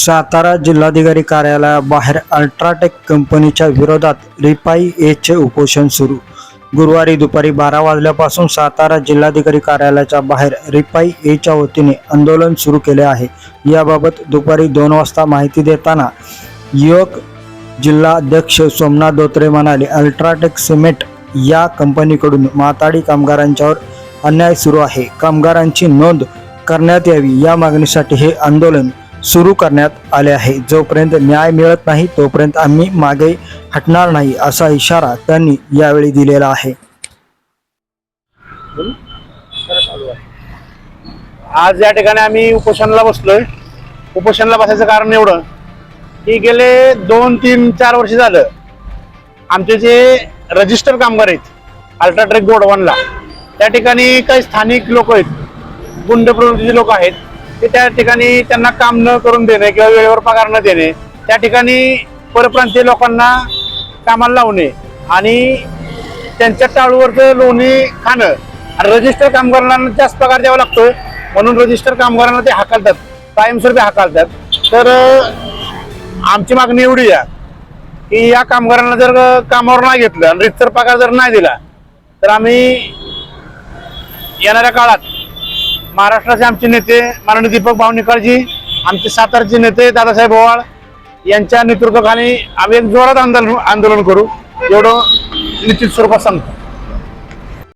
सातारा जिल्हाधिकारी कार्यालयाबाहेर अल्ट्राटेक कंपनीच्या विरोधात रिपाई एचे उपोषण सुरू. गुरुवारी दुपारी बारा वाजल्यापासून सातारा जिल्हाधिकारी कार्यालयाच्या बाहेर रिपाई एच्या वतीने आंदोलन सुरू केले आहे. याबाबत दुपारी दोन वाजता माहिती देताना युवक जिल्हाध्यक्ष सोमनाथ धोत्रे म्हणाले अल्ट्राटेक सिमेंट या कंपनीकडून माताडी कामगारांच्यावर अन्याय सुरू आहे. कामगारांची नोंद करण्यात यावी. या मागणीसाठी हे आंदोलन सुरू करण्यात आले आहे. जोपर्यंत न्याय मिळत नाही तोपर्यंत आम्ही मागे हटणार नाही असा इशारा त्यांनी यावेळी दिलेला आहे. आज या ठिकाणी आम्ही उपोषणाला बसलोय. उपोषणाला बसायचं कारण एवढं की गेले दोन तीन चार वर्ष झालं आमचे जे रजिस्टर कामगार आहेत अल्ट्राट्रेक गोडवनला त्या ठिकाणी काही स्थानिक लोक आहेत गुंड प्रवृत्तीचे लोक आहेत ते त्या ठिकाणी त्यांना काम न करून देणे किंवा वेळेवर पगार न देणे त्या ठिकाणी परप्रांतीय लोकांना कामाला लावणे आणि त्यांच्या टाळूवरचं लोणी खाणं. आणि रजिस्टर कामगारांना जास्त पगार द्यावा लागतो. म्हणून रजिस्टर कामगारांना ते हाकालतात. कायमस्वरूपी हाकालतात. तर आमची मागणी एवढी आहे की या कामगारांना जर कामावर नाही घेतलं आणि रितसर पगार जर नाही दिला तर आम्ही येणाऱ्या काळात महाराष्ट्राचे आमचे नेते माननीय दीपक भाऊ आमचे सातारचे नेते दादासाहेब ओवाळ यांच्या नेतृत्वाखाली आम्ही एक जोरात आंदोलन आंदोलन करू. एवढं निश्चित स्वरूपात सांगतो.